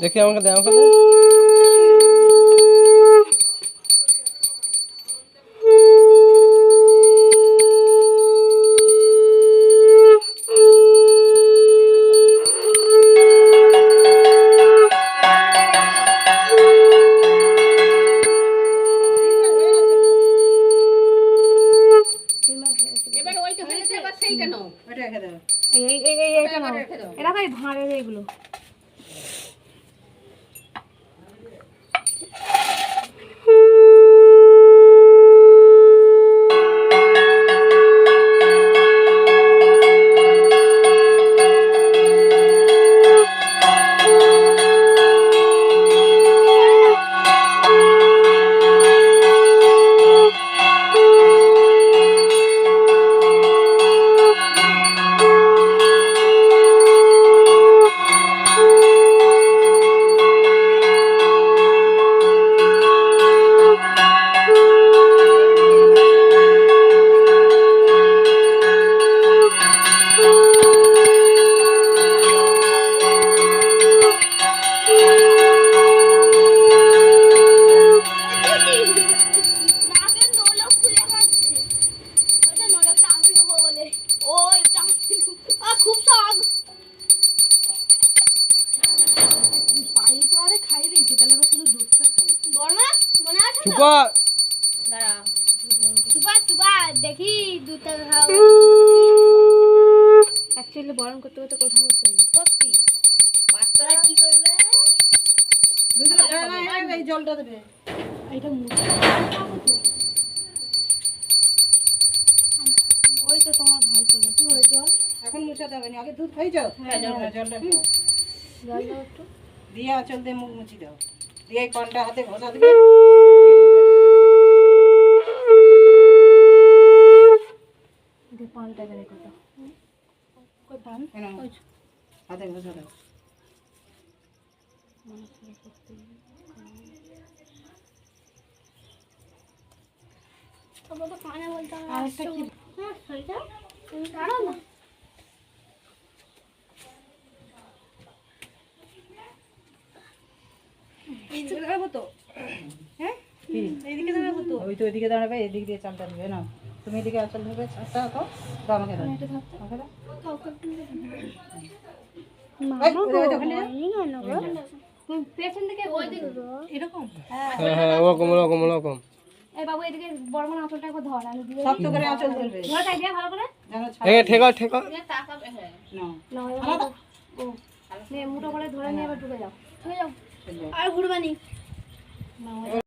দেখি আমাকে দে আমাকে দে এবার ওইটা হয়েছে দেখি দুধটা অ্যাকচুয়ালি বরণ করতে করতে কোথাও করতে সত্যি? বাচ্চারা কি করবে? দুধটা খাবে না, এই- এই জলটা দেবে এটা ওই তো তোমার ভাই চলে ওই জল। এখন মুছাতে হবে না। আগে দুধ খাইছ হ্যাঁ জলটা খাও। জল দাও দিয়ে আঁচল দিয়ে মুখ মুছি দাও। দিয়ে কলটা হাতে ঘষা দিবে দিয়ে পানটা বের করে দাও কই পান কেন? হাতে ঘষা দাও তোমাকে কানে বলতে হবে আর একটা কি হ্যাঁ সেইটা তুমি দাঁড়াও না। এইদিকে দাঁড়াবো তো? হ্যাঁ? এইদিকে দাঁড়াবো তো? ওই তো ওইদিকে দাঁড়াবে এদিক দিয়ে চালটা নেবে না? তুমি এদিকে আঁচল চারটা দাও দাও আমাকে দাও এটা আমাকে দাও। হ্যাঁ। হ্যাঁ শক্ত করে ধর হ্যাঁ। নিয়ে এবার ঢুকে যাও। ঢুকে যাও। আর ঘুরবানি